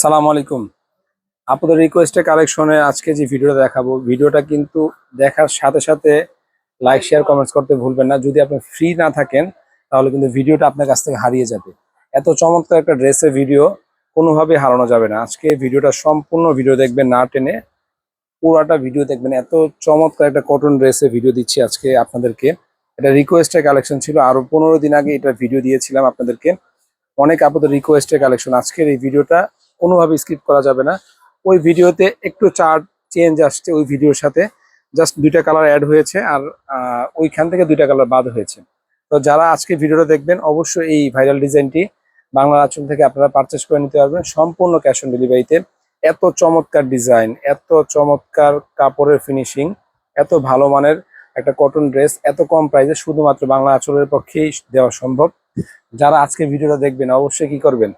সালাম আলাইকুম। আপনাদের রিকোয়েস্টে কালেকশনে আজকে যে ভিডিওটা দেখাবো ভিডিওটা কিন্তু দেখার সাথে সাথে লাইক শেয়ার কমেন্টস করতে ভুলবেন না। যদি আপনি ফ্রি না থাকেন, তাহলে কিন্তু ভিডিওটা আপনার কাছ থেকে হারিয়ে যাবে। এত চমৎকার একটা ড্রেসের ভিডিও কোনোভাবে হারানো যাবে না। আজকে ভিডিওটা সম্পূর্ণ ভিডিও দেখবেন না টেনে। পুরাটা ভিডিও দেখবেন। এত চমৎকার একটা কটন ড্রেসের ভিডিও দিচ্ছি আজকে আপনাদেরকে। এটা রিকোয়েস্টের কালেকশন ছিল। আরও পনেরো দিন আগে এটা ভিডিও দিয়েছিলাম আপনাদেরকে। অনেক আপনাদের রিকোয়েস্টের কালেকশন আজকের এই ভিডিওটা কোনোভাবে স্কিপ করা যাবে না। ওই ভিডিওতে একটু চার্ট চেঞ্জ আসছে ওই ভিডিওর সাথে। জাস্ট দুইটা কালার অ্যাড হয়েছে আর ওইখান থেকে দুইটা কালার বাদ হয়েছে। তো যারা আজকে ভিডিওটা দেখবেন, অবশ্যই এই ভাইরাল ডিজাইনটি বাংলা আঁচল থেকে আপনারা পারচেস করে নিতে পারবেন সম্পূর্ণ ক্যাশ অন ডেলিভারিতে এত চমৎকার ডিজাইন এত চমৎকার কাপড়ের ফিনিশিং এত ভালো মানের একটা কটন ড্রেস এত কম প্রাইসে শুধুমাত্র বাংলা আঁচলের পক্ষেই দেওয়া সম্ভব। যারা আজকে ভিডিওটা দেখবেন, অবশ্যই কি করবেন?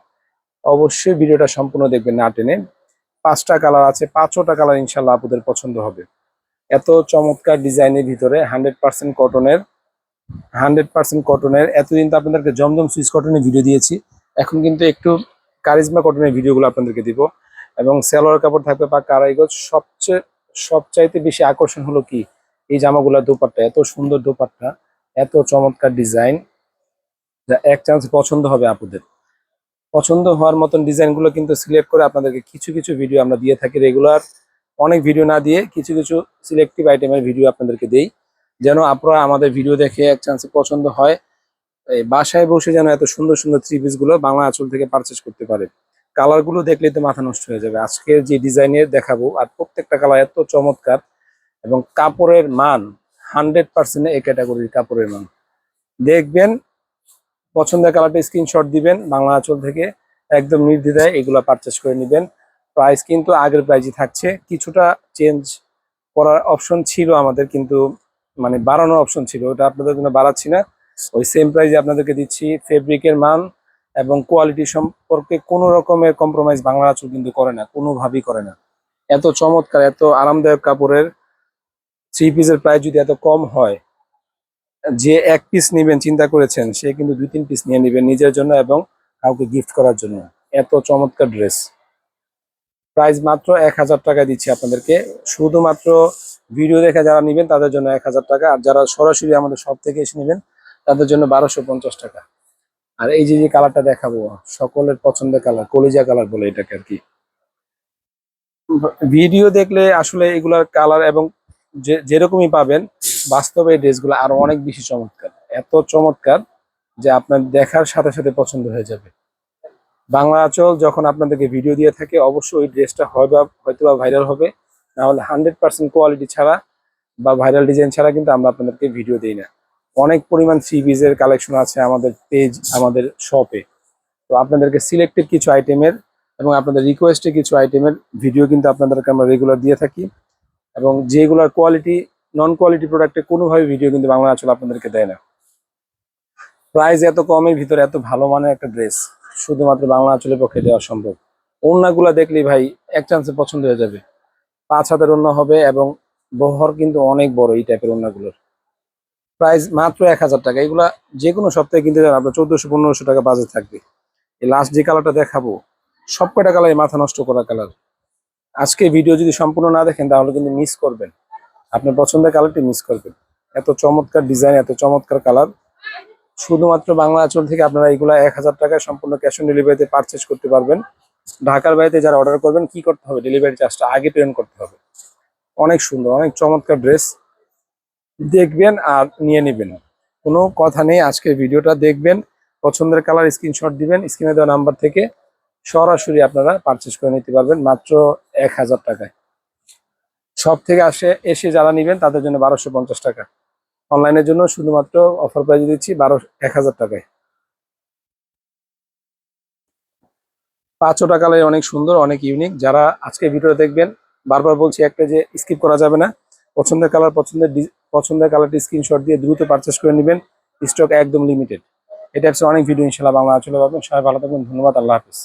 অবশ্যই ভিডিওটা সম্পূর্ণ দেখবেন না টেনে। পাঁচটা কালার আছে, পাঁচটা কালার ইনশাল্লাহ আপনাদের পছন্দ হবে। এত চমৎকার ডিজাইনের ভিতরে হান্ড্রেড পার্সেন্ট কটনের হান্ড্রেড পার্সেন্ট কটনের এতদিন তো আপনাদেরকে জমজম সুইচ কটনের ভিডিও দিয়েছি। এখন কিন্তু একটু কারিজমা কটনের ভিডিওগুলো আপনাদেরকে দিব। এবং সেলোয়ার কাপড় থাকবে বা কারাইগজ সবচেয়ে, সবচাইতে বেশি আকর্ষণ হলো কি? এই জামাগুলোর দোপাট্টা, এত সুন্দর দোপাট্টা, এত চমৎকার ডিজাইন। যা এক চান্স পছন্দ হবে আপনাদের পছন্দ হওয়ার মতন ডিজাইনগুলো কিন্তু সিলেক্ট করে আপনাদেরকে কিছু কিছু ভিডিও আমরা দিয়ে থাকি রেগুলার অনেক ভিডিও না দিয়ে কিছু কিছু সিলেক্টিভ আইটেমের ভিডিও আপনাদেরকে দেই। যেন আপনারা আমাদের ভিডিও দেখে এক চান্সে পছন্দ হয়। এই বাসায় বসে যেন এত সুন্দর সুন্দর থ্রি গুলো বাংলা আঁচল থেকে পারচেস করতে পারে। কালারগুলো দেখলেই তো মাথা নষ্ট হয়ে যাবে। আজকের যে ডিজাইনের দেখাবো, আর প্রত্যেকটা কালার এত চমৎকার এবং কাপড়ের মান হান্ড্রেড পার্সেন্ট এই ক্যাটাগরির কাপড়ের মান। দেখবেন পছন্দের কালারটা স্ক্রিনশট দিবেন, বাংলা আঁচল থেকে একদম নির্দ্বিধায় এগুলো পারচেস করে নেবেন। প্রাইস কিন্তু আগের প্রাইজই থাকছে। কিছুটা চেঞ্জ করার অপশন ছিল আমাদের, কিন্তু মানে বাড়ানোর অপশন ছিল। ওটা আপনাদের জন্য বাড়াচ্ছি না। ওই সেম প্রাইজে আপনাদেরকে দিচ্ছি। ফেব্রিকের মান এবং কোয়ালিটি সম্পর্কে কোনো রকমের কম্প্রোমাইজ বাংলা আঁচল কিন্তু করে না, কোনোভাবেই করে না। এত চমৎকার, এত আরামদায়ক কাপড়ের থ্রি পিসের প্রাইস যদি এত কম হয় যে এক পিস নেবেন, চিন্তা করেছেন, সে কিন্তু দুই, তিন পিস নিয়ে নেবেন নিজের জন্য এবং কাউকে গিফট করার জন্য। এত চমৎকার ড্রেস প্রাইস মাত্র এক হাজার টাকা দিচ্ছি আপনাদেরকে। শুধুমাত্র ভিডিও দেখে যারা নেবেন, তাদের জন্য এক হাজার টাকা। আর যারা সরাসরি আমাদের সব থেকে এসে নেবেন, তাদের জন্য বারোশো পঞ্চাশ টাকা। আর এই যে যে কালারটা দেখাবো, সকলের পছন্দের কালার কলিজা কালার বলে এটাকে আর কি। ভিডিও দেখলে আসলে এগুলার কালার এবং যে, যেরকমই পাবেন, বাস্তবে এই ড্রেসগুলো আরও অনেক বেশি চমৎকার। এত চমৎকার যে আপনার দেখার সাথে সাথে পছন্দ হয়ে যাবে। বাংলা আঁচল যখন আপনাদেরকে ভিডিও দিয়ে থাকে, অবশ্যই ওই ড্রেসটা হয়তো বা ভাইরাল হবে। না হলে হান্ড্রেড পার্সেন্ট কোয়ালিটি ছাড়া বা ভাইরাল ডিজাইন ছাড়া কিন্তু আমরা আপনাদেরকে ভিডিও দিই না। অনেক পরিমাণ থ্রি পিসের কালেকশন আছে আমাদের পেজ আমাদের শপে তো আপনাদেরকে সিলেক্টেড কিছু আইটেমের এবং আপনাদের রিকোয়েস্টে কিছু আইটেমের ভিডিও কিন্তু আপনাদেরকে আমরা রেগুলার দিয়ে থাকি। এবং যেগুলোর কোয়ালিটি নন কোয়ালিটি প্রোডাক্টে কোনোভাবে ভিডিও কিন্তু বাংলা আঁচল আপনাদেরকে দেয় না। প্রাইস এত কমের ভিতরে এত ভালো মানের একটা ড্রেস শুধুমাত্র বাংলা আঁচলের পক্ষে দেওয়া সম্ভব। ওড়নাগুলা দেখলেই ভাই এক চান্সে পছন্দ হয়ে যাবে। পাঁচ হাতের ওড়না হবে এবং বহর কিন্তু অনেক বড় এই টাইপের ওড়নাগুলোর প্রাইস মাত্র এক হাজার টাকা। এগুলা যে কোনো সপ্তাহে কিনতে যান, আপনার চোদ্দশো, পনেরোশো টাকা বাজেট থাকবে। এই লাস্ট যে কালারটা দেখাবো সব কয়টা কালার মাথা নষ্ট করা কালার আজকে ভিডিও যদি সম্পূর্ণ না দেখেন, তাহলে কিন্তু মিস করবেন। আপনার পছন্দের কালারটি মিস করবেন। এত চমৎকার ডিজাইন এত চমৎকার কালার শুধুমাত্র বাংলা আঁচল থেকে আপনারা এগুলা এক হাজার টাকায় সম্পূর্ণ ক্যাশ অন ডেলিভারিতে পারচেস করতে পারবেন। ঢাকার বাড়িতে যারা অর্ডার করবেন, কি করতে হবে? ডেলিভারি চার্জটা আগে পেমেন্ট করতে হবে। অনেক সুন্দর, অনেক চমৎকার ড্রেস দেখবেন আর নিয়ে নেবেন। কোনো কথা নেই, আজকের ভিডিওটা দেখবেন। পছন্দের কালার স্ক্রিনশট দিবেন স্ক্রিনে দেওয়া নাম্বার থেকে। সরাসরি আপনারা পারচেস করে নিতে পারবেন মাত্র এক হাজার টাকায়। সব থেকে আসে, এসে যারা নেবেন, তাদের জন্য বারোশো পঞ্চাশ টাকা। অনলাইনের জন্য শুধুমাত্র অফার প্রাইস দিচ্ছি বারো, এক হাজার টাকায়। পাঁচশো টাকালাই অনেক সুন্দর, অনেক ইউনিক যারা আজকে ভিডিও দেখবেন, বারবার বলছি একটা যে স্কিপ করা যাবে না। পছন্দের কালার, পছন্দের পছন্দের কালারটি স্ক্রিনশট দিয়ে দ্রুত পারচেস করে নেবেন। স্টক একদম লিমিটেড এটা হচ্ছে অনেক ভিডিও ইনশাল্লাহ বাংলা চলে পাবেন সবাই ভালো থাকবেন, ধন্যবাদ, আল্লাহ হাফিজ।